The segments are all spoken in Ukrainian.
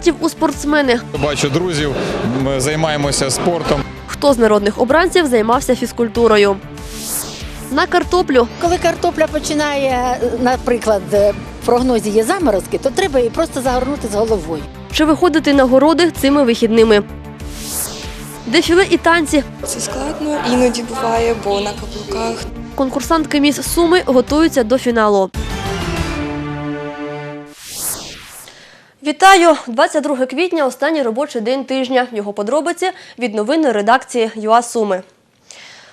депутатів у спортсмени. Бачу друзів, ми займаємося спортом. Хто з народних обранців займався фізкультурою. На картоплю Коли картопля починає, наприклад, в прогнозі є заморозки, то треба її просто загорнути з головою. чи виходити на городи цими вихідними. Дефіле і танці. Це складно, іноді буває, бо на каблуках Конкурсантки міс Суми готуються до фіналу. Вітаю! 22 квітня – останній робочий день тижня. Його подробиці від новини редакції ЮА Суми.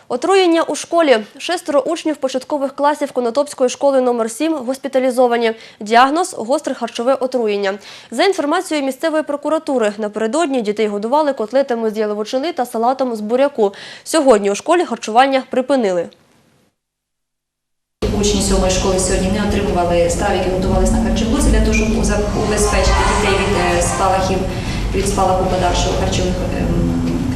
Отруєння у школі. Шестеро учнів початкових класів Конотопської школи номер 7 госпіталізовані. Діагноз – гостре харчове отруєння. За інформацією місцевої прокуратури, напередодні дітей годували котлетами з яловичини та салатом з буряку. Сьогодні у школі харчування припинили. Учні сьомої школи сьогодні не отримували страв, які готувалися на харчоблоці для того, щоб убезпечити дітей від е, спалахів, від спалаху подальшого харчових, ем,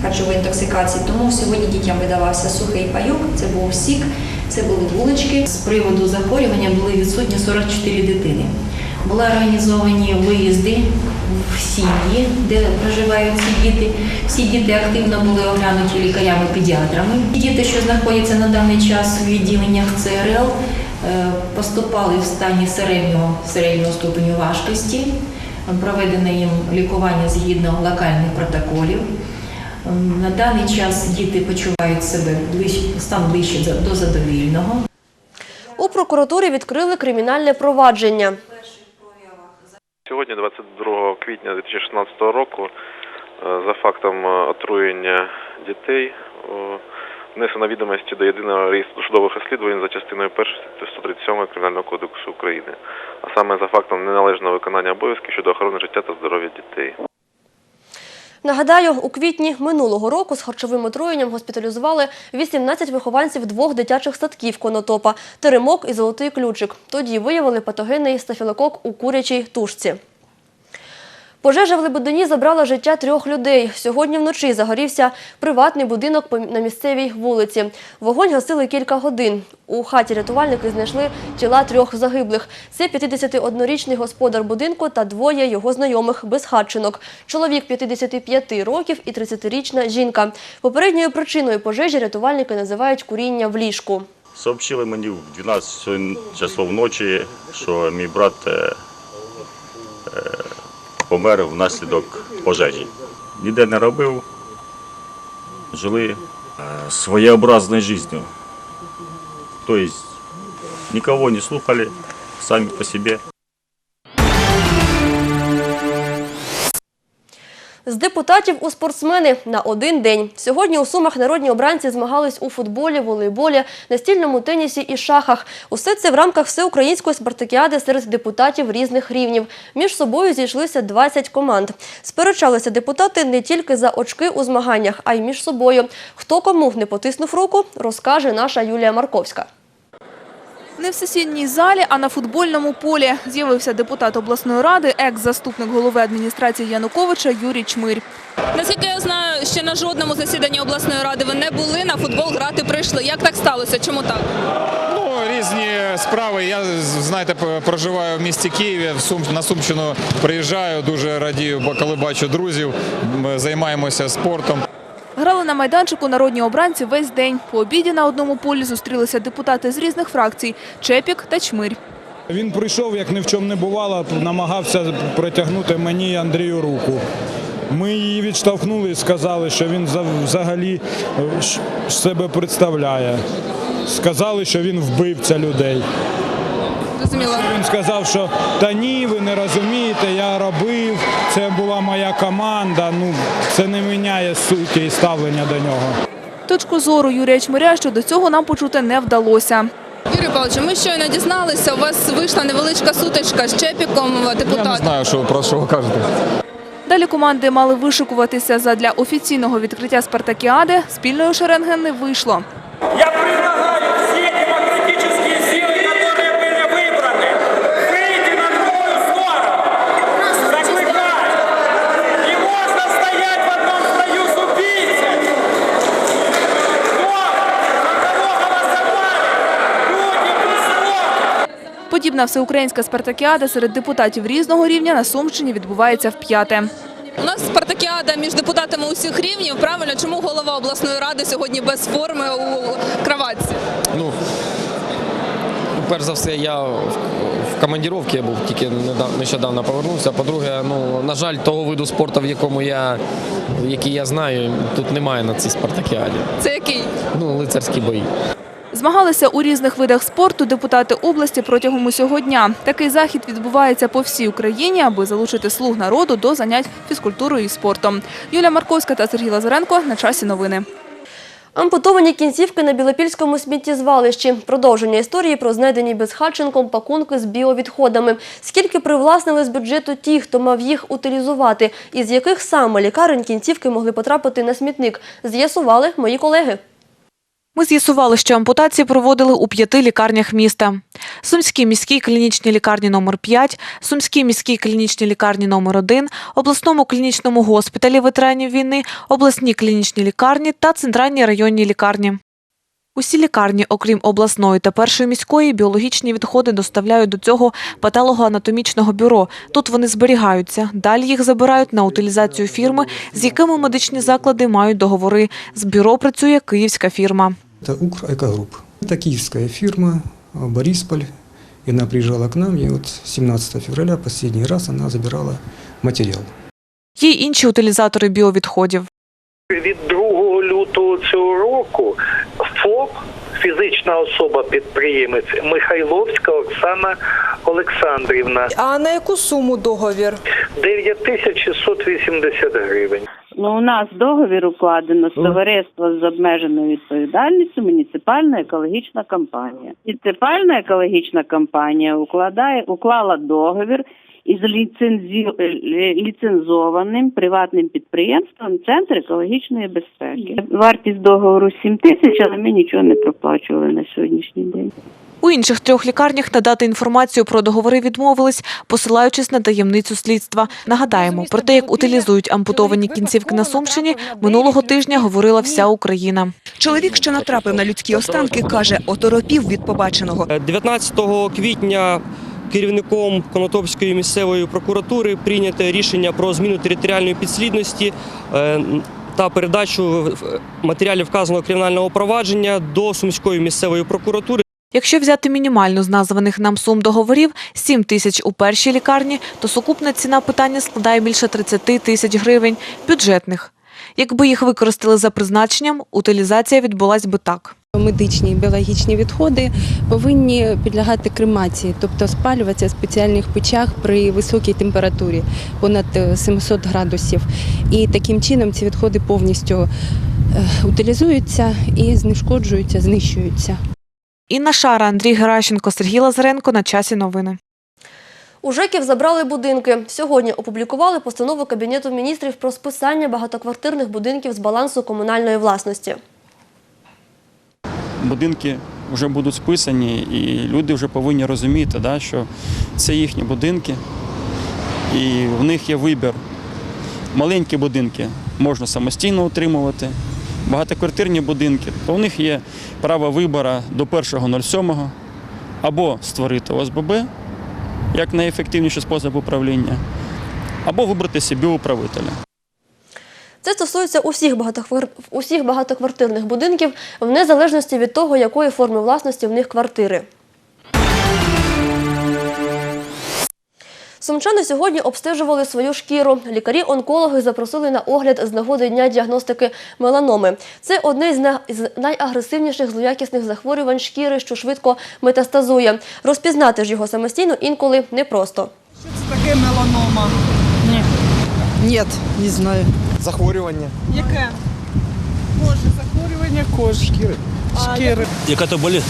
харчової інтоксикації. Тому сьогодні дітям видавався сухий пайок, це був сік, це були булочки. З приводу захворювання були відсутні 44 дитини. Були організовані виїзди в сім'ї, де проживають ці діти. Всі діти активно були оглянуті лікарями-педіатрами. Діти, що знаходяться на даний час у відділеннях ЦРЛ, е, поступали в стані середнього, середнього ступеню важкості. Проведене їм лікування згідно локальних протоколів. Ем, На даний час діти почувають себе стан ближче до задовільного. У прокуратурі відкрили кримінальне провадження. Сьогодні, 22 квітня 2016 року, е, за фактом е, отруєння дітей внесено відомості до єдиного реєстру судових розслідувань за частиною 1 статті 137 Кримінального кодексу України, а саме за фактом неналежного виконання обов'язків щодо охорони життя та здоров'я дітей. Нагадаю, у квітні минулого року з харчовим отруєнням госпіталізували 18 вихованців двох дитячих садків Конотопа – Теремок і Золотий Ключик. Тоді виявили патогенний стафілокок у курячій тушці. Пожежа в Лебедині забрала життя трьох людей. Сьогодні вночі загорівся приватний будинок на місцевій вулиці. Вогонь гасили кілька годин. У хаті рятувальники знайшли тіла трьох загиблих. Це 51-річний господар будинку та двоє його знайомих безхатчинок. Чоловік 55 років і 30-річна жінка. Попередньою причиною пожежі рятувальники називають куріння в ліжку. Сообщили мені в 12 часов ночі, що мій брат е, е, помер внаслідок пожежі. Ніде не робив, жили е, своєобразною життю. Тобто нікого не слухали, самі по собі. З депутатів у спортсмени на один день. Сьогодні у Сумах народні обранці змагались у футболі, волейболі, настільному тенісі і шахах. Усе це в рамках всеукраїнської спартакіади серед депутатів різних рівнів. Між собою зійшлися 20 команд. Сперечалися депутати не тільки за очки у змаганнях, а й між собою. Хто кому не потиснув руку, розкаже наша Юлія Марковська. Не в сесійній залі, а на футбольному полі з'явився депутат обласної ради, екс-заступник голови адміністрації Януковича Юрій Чмирь. Наскільки я знаю, ще на жодному засіданні обласної ради ви не були на футбол грати прийшли. Як так сталося? Чому так? Ну, різні справи. Я, знаєте, проживаю в місті Києві, на Сумщину приїжджаю, дуже радію, бо коли бачу друзів, ми займаємося спортом. Грали на майданчику народні обранці весь день. По обіді на одному полі зустрілися депутати з різних фракцій – Чепік та Чмирь. Він прийшов, як ні в чому не бувало, намагався протягнути мені і Андрію руку. Ми її відштовхнули і сказали, що він за- взагалі е, себе представляє. Сказали, що він вбивця людей. Зрозуміло. Він сказав, що та ні, ви не розумієте, я робив, це була моя команда. Ну, це не міняє суті і ставлення до нього. Точку зору Юрія Чмиря щодо цього нам почути не вдалося. Юрій Павлович, ми щойно дізналися, у вас вийшла невеличка сутичка з Чепіком, Я не знаю, що, про що ви кажете. Далі команди мали вишикуватися задля офіційного відкриття спартакіади. Спільної шеренги не вийшло. Я Подібна всеукраїнська спартакіада серед депутатів різного рівня на Сумщині відбувається вп'яте. У нас спартакіада між депутатами усіх рівнів. Правильно, чому голова обласної ради сьогодні без форми у краватці? Ну, перш за все, я в, я був, тільки нещодавно повернувся. По-друге, ну, на жаль, того виду спорту, в якому я, який я знаю, тут немає на цій спартакіаді. Це який? Ну, лицарські бої. Змагалися у різних видах спорту депутати області протягом усього дня. Такий захід відбувається по всій Україні, аби залучити слуг народу до занять фізкультурою і спортом. Юлія Марковська та Сергій Лазаренко на часі новини. Ампутовані кінцівки на Білопільському сміттєзвалищі. Продовження історії про знайдені безхатченком пакунки з біовідходами. Скільки привласнили з бюджету ті, хто мав їх утилізувати, і з яких саме лікарень кінцівки могли потрапити на смітник, з'ясували мої колеги. Ми з'ясували, що ампутації проводили у п'яти лікарнях міста. Сумській міській клінічній лікарні номер 5 Сумській міській клінічній лікарні номер 1 обласному клінічному госпіталі ветеранів війни, обласній клінічній лікарні та центральній районній лікарні. Усі лікарні, окрім обласної та першої міської, біологічні відходи доставляють до цього патологоанатомічного бюро. Тут вони зберігаються. Далі їх забирають на утилізацію фірми, з якими медичні заклади мають договори. З бюро працює київська фірма. Это Укр-Экогрупп. Это киевская фирма, э, Борисполь. И она приезжала к нам, и вот 17 февраля последний раз она забирала материал. Є й інші утилізатори біовідходів. Від 2 лютого цього року ФОП, фізична особа-підприємець Михайловська Оксана Олександрівна. А на яку суму договір? 9680 гривень. Ну, у нас договір укладено з товариством з обмеженою відповідальністю муніципальна екологічна компанія. Муніципальна екологічна компанія укладає уклала договір із ліцензі... е, ліцензованим приватним підприємством Центр екологічної безпеки. Вартість договору 7 тисяч, але ми нічого не проплачували на сьогоднішній день. У інших трьох лікарнях надати інформацію про договори відмовились, посилаючись на таємницю слідства. Нагадаємо, про те, як утилізують ампутовані кінцівки на Сумщині, минулого тижня говорила вся Україна. Чоловік, що натрапив на людські останки, каже, оторопів від побаченого. 19 квітня керівником Конотопської місцевої прокуратури прийнято рішення про зміну територіальної підслідності е, та передачу е, матеріалів вказаного кримінального провадження до Сумської місцевої прокуратури. Якщо взяти мінімальну з названих нам сум договорів 7 тисяч у першій лікарні, то сукупна ціна питання складає більше 30 тисяч гривень бюджетних. Якби їх використали за призначенням, утилізація відбулась би так. Медичні і біологічні відходи повинні підлягати кремації, тобто спалюватися в спеціальних печах при високій температурі понад е, 700 градусів. І таким чином ці відходи повністю е, утилізуються і знешкоджуються, знищуються. Інна Шара, Андрій Геращенко, Сергій Лазаренко на часі новини. У ЖЕКів забрали будинки. Сьогодні опублікували постанову Кабінету міністрів про списання багатоквартирних будинків з балансу комунальної власності. Будинки вже будуть списані, і люди вже повинні розуміти, да, що це їхні будинки, і в них є вибір. Маленькі будинки можна самостійно утримувати, багатоквартирні будинки, то у них є право вибору до 1.07 або створити ОСББ як найефективніший спосіб управління, або вибрати собі управителя. Це стосується усіх, усіх багатоквартирних будинків в незалежності від того, якої форми власності в них квартири. Сумчани сьогодні обстежували свою шкіру. Лікарі-онкологи запросили на огляд з нагоди дня діагностики меланоми. Це одне з найагресивніших злоякісних захворювань шкіри, що швидко метастазує. Розпізнати ж його самостійно інколи непросто. Таке меланома. Ні. Ні, не знаю. Захворювання. Яке? Боже, захворювання кожи. Шкіри. Шкіри. Яка то болі?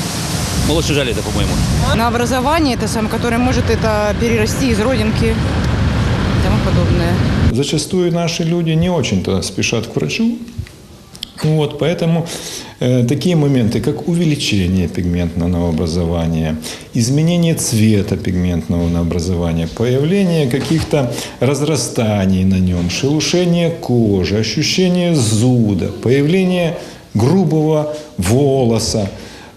Молодший жаль, это, по-моему. На образование, это сам, которое может это перерасти из родинки и тому подобное. Зачастую наши люди не очень-то спешат к врачу. Вот, поэтому э, такие моменты, как увеличение пигментного образования, изменение цвета пигментного образования, появление каких-то разрастаний на нем, шелушение кожи, ощущение зуда, появление грубого волоса,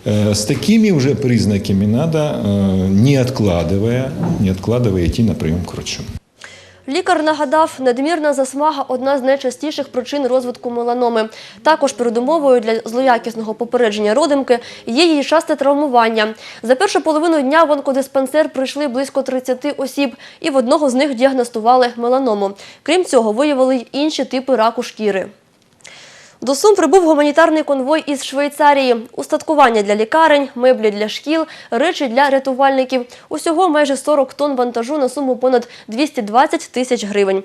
Э, С такими уже признаками надо, э, не откладывая, не откладывая идти на прием к врачу. Лікар нагадав, надмірна засмага – одна з найчастіших причин розвитку меланоми. Також передумовою для злоякісного попередження родимки є її часте травмування. За першу половину дня в онкодиспансер прийшли близько 30 осіб, і в одного з них діагностували меланому. Крім цього, виявили й інші типи раку шкіри. До Сум прибув гуманітарний конвой із Швейцарії. Устаткування для лікарень, меблі для шкіл, речі для рятувальників. Усього майже 40 тонн вантажу на суму понад 220 тисяч гривень.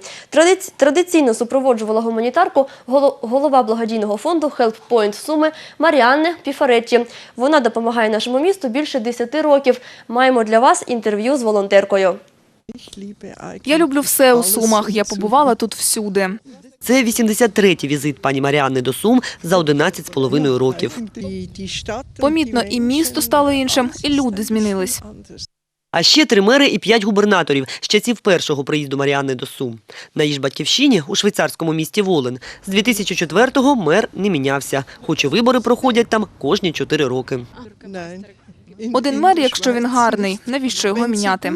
Традиційно супроводжувала гуманітарку голова благодійного фонду Help Point Суми Маріанне Піфаретті. Вона допомагає нашому місту більше 10 років. Маємо для вас інтерв'ю з волонтеркою. Я люблю все у Сумах. Я побувала тут всюди. Це 83-й візит пані Маріанни до Сум за 11 з половиною років. Помітно, і місто стало іншим, і люди змінились. А ще три мери і п'ять губернаторів з часів першого приїзду Маріанни до Сум. На її ж батьківщині у швейцарському місті Волен з 2004-го мер не мінявся, хоч і вибори проходять там кожні чотири роки. Один мер, якщо він гарний, навіщо його міняти?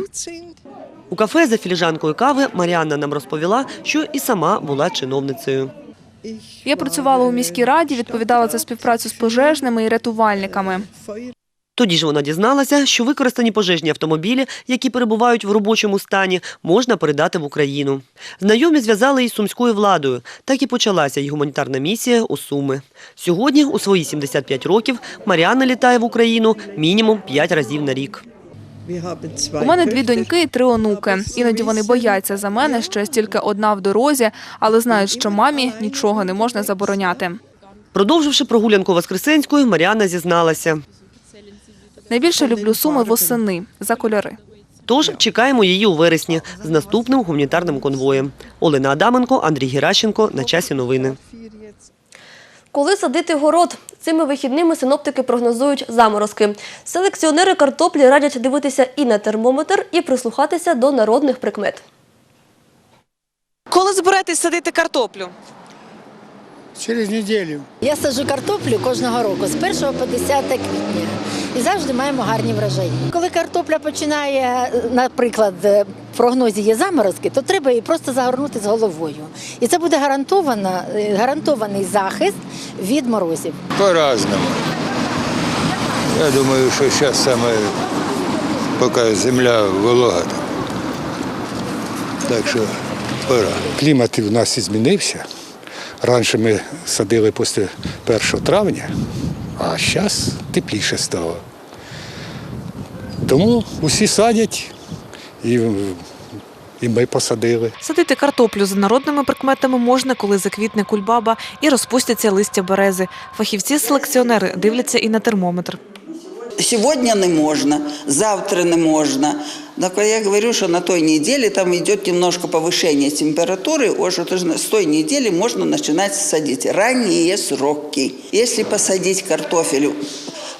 У кафе за філіжанкою кави Маріанна нам розповіла, що і сама була чиновницею. Я працювала у міській раді, відповідала за співпрацю з пожежними і рятувальниками. Тоді ж вона дізналася, що використані пожежні автомобілі, які перебувають в робочому стані, можна передати в Україну. Знайомі зв'язали із сумською владою. Так і почалася її гуманітарна місія у Суми. Сьогодні, у свої 75 років, Маріанна літає в Україну мінімум 5 разів на рік. У мене дві доньки і три онуки. Іноді вони бояться за мене, що я стільки одна в дорозі, але знають, що мамі нічого не можна забороняти. Продовживши прогулянку Воскресенською, Маріанна зізналася. Найбільше люблю суми восени за кольори. Тож чекаємо її у вересні з наступним гуманітарним конвоєм. Олена Адаменко, Андрій Геращенко. На часі новини. Коли садити город? Цими вихідними синоптики прогнозують заморозки. Селекціонери картоплі радять дивитися і на термометр, і прислухатися до народних прикмет. Коли збираєтесь садити картоплю? Через неділю. Я саджу картоплю кожного року з 1 по 10 квітня. І завжди маємо гарні врожаї. Коли картопля починає, наприклад, в прогнозі є заморозки, то треба її просто загорнути з головою. І це буде гарантовано, гарантований захист від морозів. По-разному. Я думаю, що зараз саме поки земля волога. Так що пора. Клімат у нас змінився. Раніше ми садили після 1 травня, а зараз тепліше стало. Тому усі садять і, і ми посадили. Садити картоплю за народними прикметами можна, коли заквітне кульбаба і розпустяться листя берези. Фахівці-селекціонери дивляться і на термометр. Сегодня не можно, завтра не можно. Так я говорю, что на той неделе там идет немножко повышение температуры, уже с той недели можно начинать садить. Ранние сроки. Если посадить картофель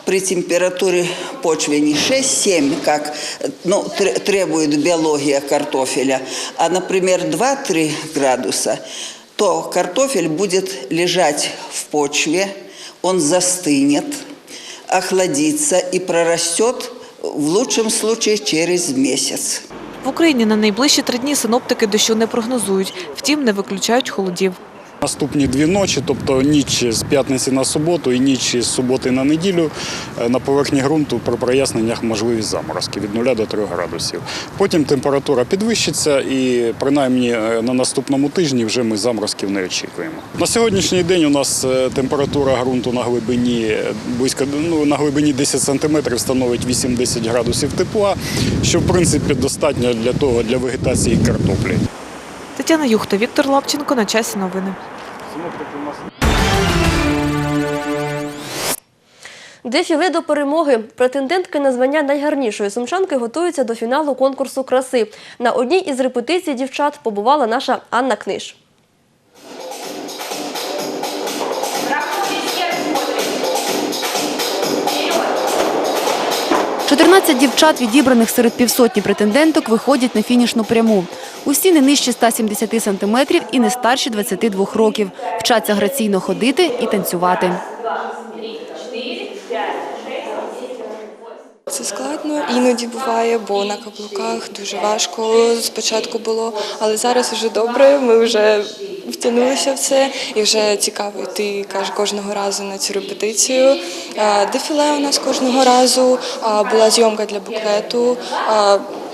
при температуре почвы не 6-7, как ну, тр- требует биология картофеля, а, например, 2-3 градуса, то картофель будет лежать в почве, он застынет, охладится и прорастет в лучшем случае через месяц. В Україні на найближчі три дні синоптики дощу не прогнозують, втім не виключають холодів. Наступні дві ночі, тобто ніч з п'ятниці на суботу і ніч з суботи на неділю, е, на поверхні ґрунту при проясненнях можливі заморозки від 0 до 3 градусів. Потім температура підвищиться і принаймні е, на наступному тижні вже ми заморозків не очікуємо. На сьогоднішній день у нас е, температура ґрунту на глибині близько ну, на глибині 10 сантиметрів становить 8-10 градусів тепла, що в принципі достатньо для того для вегетації картоплі. Тетяна Юхта, Віктор Лапченко. На часі новини. Дефіле до перемоги. Претендентки на звання найгарнішої сумчанки готуються до фіналу конкурсу краси. На одній із репетицій дівчат побувала наша Анна Книж. Чотирнадцять дівчат, відібраних серед півсотні претенденток, виходять на фінішну пряму. Усі не нижче 170 сантиметрів і не старші 22 років. Вчаться граційно ходити і танцювати. Це складно, іноді буває, бо на каблуках дуже важко спочатку було, але зараз вже добре. Ми вже втягнулися в це і вже цікаво йти кожного разу на цю репетицію. Дефіле у нас кожного разу була зйомка для буклету.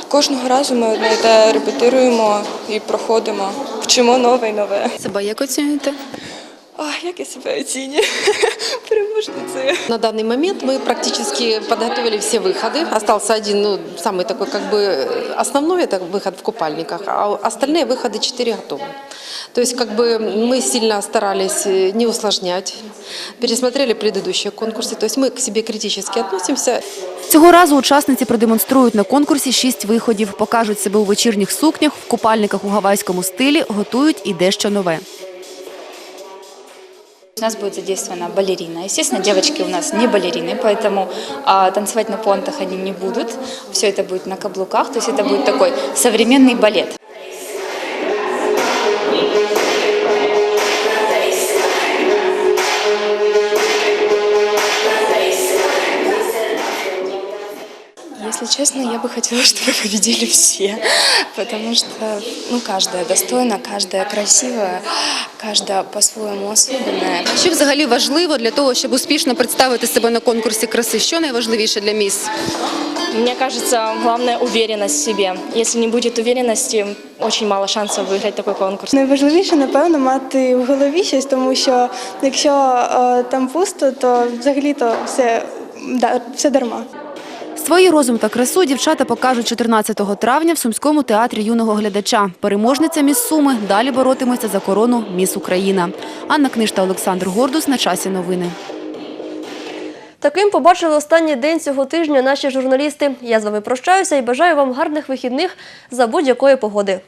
Кожного разу ми одне те репетируємо і проходимо, вчимо нове і нове. Себе як оцінюєте? А, як я себе оцінюю? Переможницею. На данный момент мы практически подготовили все выходы. Остался один, ну, самый такой как бы основной, это выход в купальниках, а остальные выходы четыре готовы. То есть как бы мы сильно старались э, не усложнять, пересмотрели предыдущие конкурсы, то есть мы к себе критически относимся. Цього разу учасниці продемонструють на конкурсі шість виходів, покажуть себе у вечірніх сукнях, в купальниках у гавайському стилі, готують і дещо нове. У нас будет задействована балерина. Естественно, девочки у нас не балерины, поэтому а, танцевать на понтах они не будут. Все это будет на каблуках, то есть это будет такой современный балет. Если честно, я бы хотела, чтобы победили все, потому что ну, каждая достойна, каждая красивая, каждая по-своєму особенная. Що взагалі важливо для того, щоб успішно представити себе на конкурсі краси? Що найважливіше для міс? Мне кажется, главное уверенность в себе. Если не будет уверенности, очень мало шансов выиграть такой конкурс. Найважливіше, напевно, мати в голові щось, тому що якщо е, там пусто, то взагалі-то все, да, все дарма. Свої розум та красу дівчата покажуть 14 травня в Сумському театрі юного глядача. Переможниця міс Суми далі боротиметься за корону Міс Україна. Анна Книжта, Олександр Гордус. На часі новини. Таким побачили останній день цього тижня наші журналісти. Я з вами прощаюся і бажаю вам гарних вихідних за будь-якої погоди.